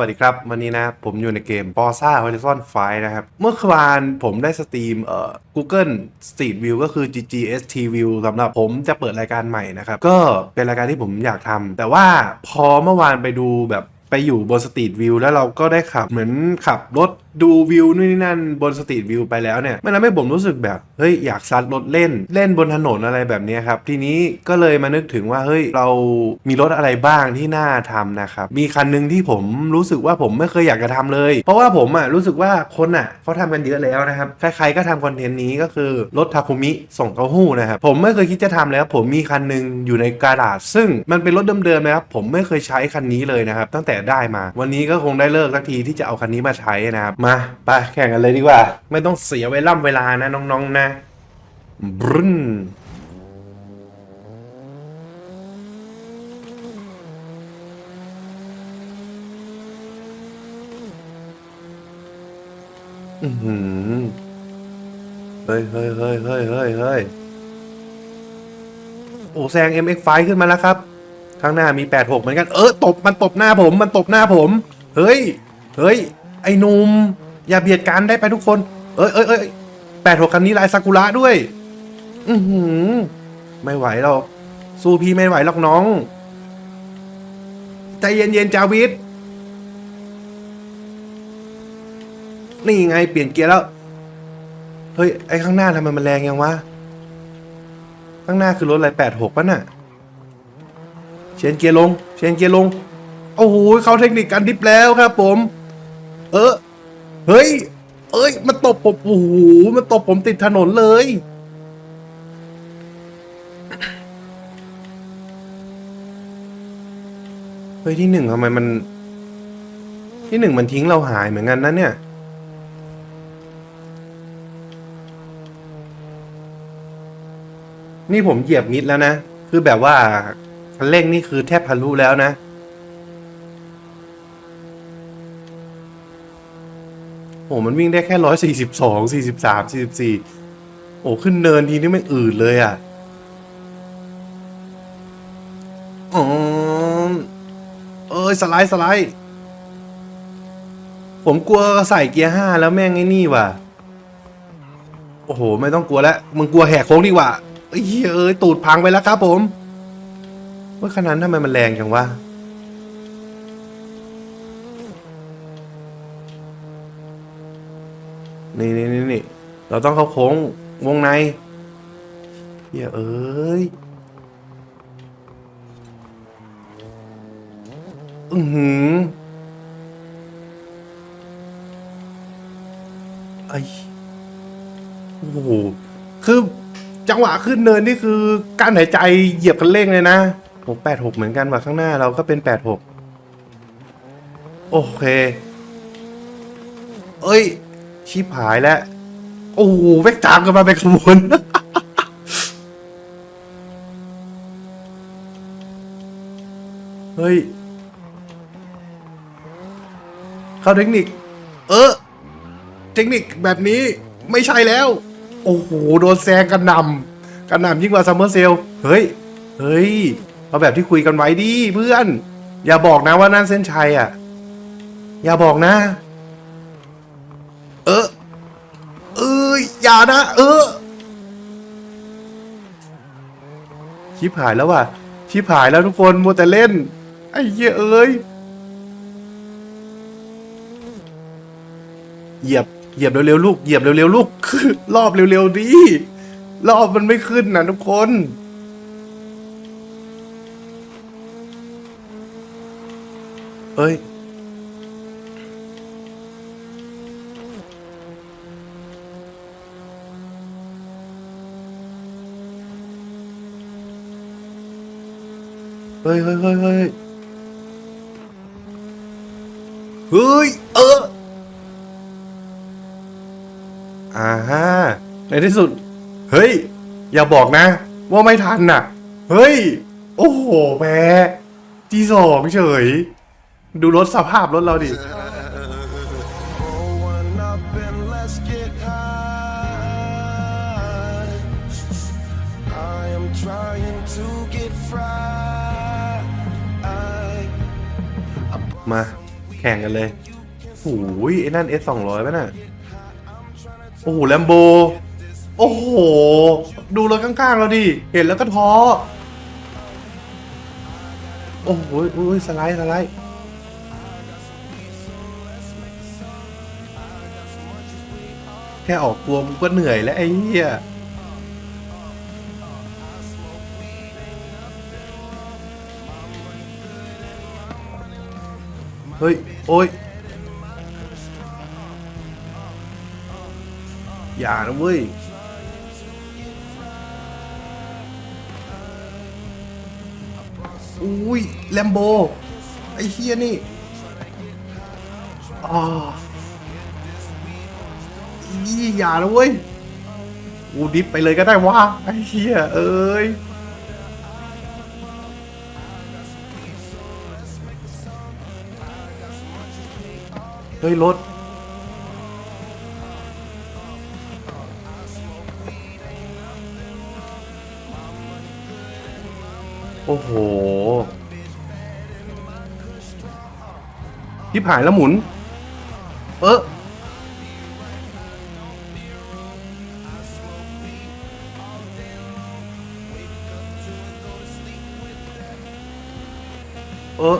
วัสดีครับ วันนี้นะผมอยู่ในเกม Forza Horizon 5 นะครับ เมื่อวานผมได้สตรีมเอ่อ Google Street View ก็คือ GGST View สำหรับผมจะเปิดรายการใหม่นะครับ ก็เป็นรายการที่ผมอยากทำแต่ว่าพอเมื่อวานไปดูแบบไปอยู่บนสตรีทวิวแล้วเราก็ได้ขับเหมือนขับรถดูวิวนู่นนี่นั่นบนสตรีทวิวไปแล้วเนี่ยมันทำให้ผมรู้สึกแบบเฮ้ยอยากซัดรถเล่น เล่นบนถนนอะไรแบบนี้ครับ ทีนี้ก็เลยมานึกถึงว่าเฮ้ยเรามีรถอะไรบ้างที่น่าทำนะครับ มีคันหนึ่งที่ผมรู้สึกว่าผมไม่เคยอยากจะทำเลย เพราะว่าผมอะรู้สึกว่าคนอะเขาทำกันเยอะแล้วนะครับ ใครๆก็ทำคอนเทนต์นี้ก็คือรถทาคุมิส่งเต้าหู้นะครับ ผมไม่เคยคิดจะทำเลยครับผมมีคันหนึ่งอยู่ในกาลาดซึ่งมันเป็นรถเดิมๆนะครับผมไม่เคยใช้คันนี้เลยนะครับตั้งแต่ได้มา วันนี้ก็คงได้เลิกสักทีที่จะเอาคันนี้มาใช้นะครับมาไปแข่งกันเลยดีกว่า ไม่ต้องเสียเวล่ำเวลานะน้องๆนะบรึนเฮ้ยเฮ้ยเฮ้ยเฮ้ยเฮ้ยเฮ้ยโอ้แซง MX5 ขึ้นมาแล้วครับ ข้างหน้ามี 86 เหมือนกัน เออ ตบ มันตบหน้าผม มันตบหน้าผม เฮ้ย เฮ้ย ไอ้หนุ่มอย่าเบียดกันได้ไปทุกคน เอ้ยเอ้ยเอ้ย86คันนี้ลายซากุระด้วย อือหือ ไม่ไหวหรอกสู้พี่ไม่ไหวหรอกน้อง ใจเย็นๆจาวิทนี่ไงเปลี่ยนเกียร์แล้ว เฮ้ย ไอ้ข้างหน้าทำไมมันแรงยังวะ ข้างหน้าคือรถอะไร86ป่ะน่ะ เชนเกียร์ลง เชนเกียร์ลง โอ้โหเขาเทคนิคการดิฟแล้วครับผม เออ เฮ้ย เอ้ย มันตบผมโอ้โหมันตบผมติดถนนเลย เฮ้ยที่หนึ่งทำไมมัน ที่หนึ่งมันทิ้งเราหายเหมือนกันนะเนี่ย นี่ผมเหยียบมิดแล้วนะ คือแบบว่าคันเร่งนี่คือแทบทะลุแล้วนะ อ้มันวิ่งได้แค่ร้อยสี่สิบสองสี่สิบสามสี่สิบสี่โอ้ขึ้นเนินทีนี่ไม่อืดเลยอะอ๋อเอ้ยสไลด์สไลด์ผมกลัวใส่เกียร์ห้าแล้วแม่งไอ้นี่ว่ะ โอ้โห ไม่ต้องกลัวแล้ว มึงกลัวแหกโค้งดีกว่าเอ้ยเอ้ยตูดพังไปแล้วครับผม ว่าขนาดทำไมมันแรงจังวะ นี่นี่นี่นี่เราต้องเข้าโค้งวงในเฮียเอ้ยอือหือไอโอ้โหคือจังหวะขึ้นเนินนี่คือการหายใจเหยียบคันเร่งเลยนะผมแปดหกเหมือนกันว่ะข้างหน้าเราก็เป็นแปดหกโอเค เอ้ย ชิบหายแล้ว โอ้โหแวกตามกันมาเป็นขบวนเฮ้ย เข้าเทคนิค เออ เทคนิคแบบนี้ไม่ใช่แล้ว โอ้โห โดนแซงกันนำกันนำยิ่งกว่าซัมเมอร์เซล เฮ้ย เฮ้ย เอาแบบที่คุยกันไว้ดิเพื่อน อย่าบอกนะว่านั่นเส้นชัยอะ อย่าบอกนะ เออ เอยอย่านะ เออ ชิบหายแล้วว่ะ ชิบหายแล้วทุกคนมัวแต่เล่น ไอ้เหี้ยเอ้ย เหยียบ เหยียบเร็วๆลูก เหยียบเร็วๆลูก รอบเร็วๆดิ รอบมันไม่ขึ้นนะทุกคน เอ้ย เฮ้ยเฮ้ยเฮ้ยเฮ้ยเฮ้ยเอออ่าฮะในที่สุด เฮ้ย อย่าบอกนะ ว่าไม่ทันน่ะ เฮ้ย โอ้โหแม่ที่สองเฉย ดูรถสภาพรถเราดิ มา แข่งกันเลยโอ้ยไอ้นั่น S 2 0 0ป่ะน่ะ โอ้โหแลมโบ โอ้โห ดูรถข้างๆเราดิ เห็นแล้วก็ท้อ โอ้โหโอ้ยสไลด์สไลด์แค่ออกตัวกูก็เหนื่อยแล้วไอ้เหี้ย เฮ้ย โอ้ย อย่านะเว้ย อุ้ย แลมโบ ไอ้เฮียนี่อ่ายี่อย่านะเว้ยกูดิฟไปเลยก็ได้วะไอ้เฮียเอ้ย เฮ้ยรถ โอ้โหทิพหายแล้วหมุน เออเออ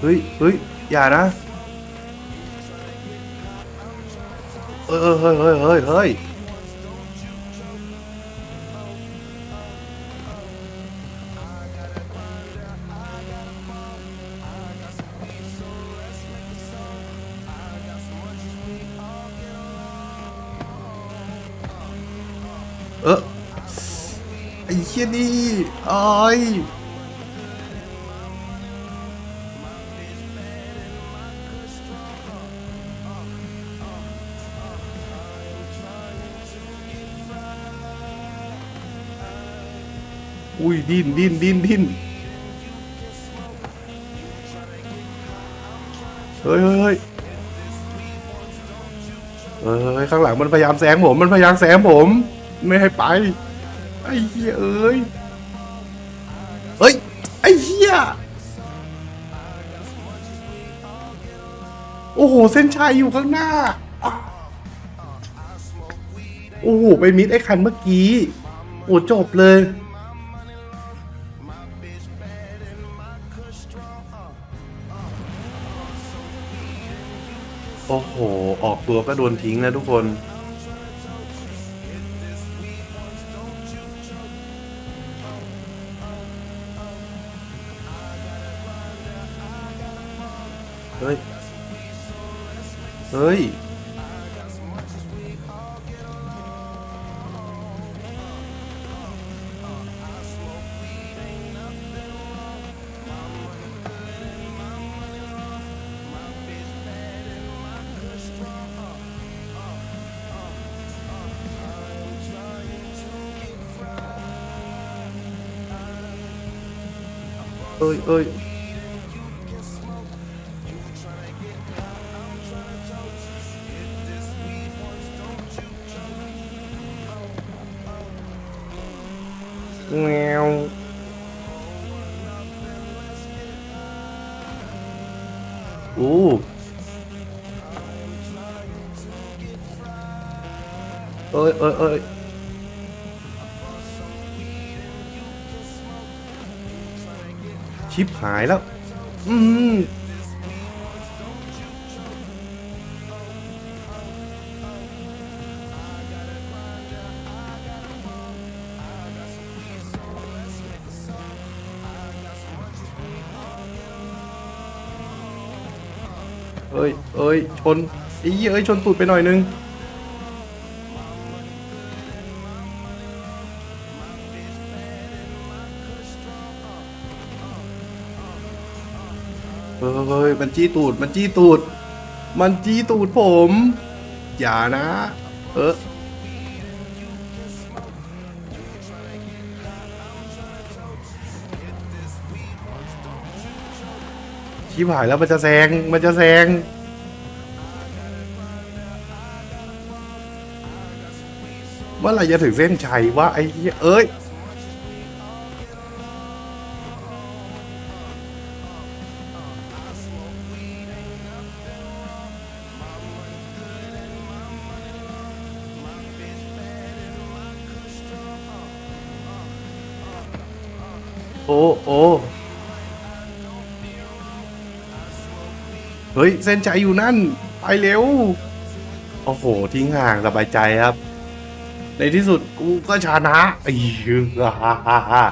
เฮ้ยเฮ้ย อย่านะเฮ้ยเฮ้ยเฮ้ยเฮ้ยเฮ้ยเออไอ้เชี่ยนี่ไอ้าย อุ้ยดิ้นดิ้นดิ้นดิ้นเฮ้ยเฮ้ยเฮ้ยเฮ้ยข้างหลังมันพยายามแซงผมมันพยายามแซงผม ไม่ให้ไปไอ้เหี้ยเอ้ยเฮ้ยไอ้เหี้ยโอ้โหเส้นชัยอยู่ข้างหน้าโอ้โหไปมิดไอ้คันเมื่อกี้โอ้จบเลย ตัวก็โดนทิ้งนะทุกคน เฮ้ย เฮ้ย เอ้ยเอ้ยแชิปหายแล้ว อืมเอ้ยเอ้ยชนไอ้เหี้ยเอ้ยชนตูดไปหน่อยนึง ฮ้ยเฮ้ยมันจี้ตูด มันจี้ตูด มันจี้ตูดผม อย่านะ เออชิบหายแล้วมันจะแซง มันจะแซง เมื่อไหรจะถึงเส้นชัยวะไอ้เหี้ยเอ้ย โอ้โอ้เฮ้ย เส้นใจอยู่นั่น ไปเร็ว โอ้โห ทิ้งห่างสบายใจครับ ในที่สุดกูก็ชนะไอ้เหี้ยฮ่าฮ่าฮ่า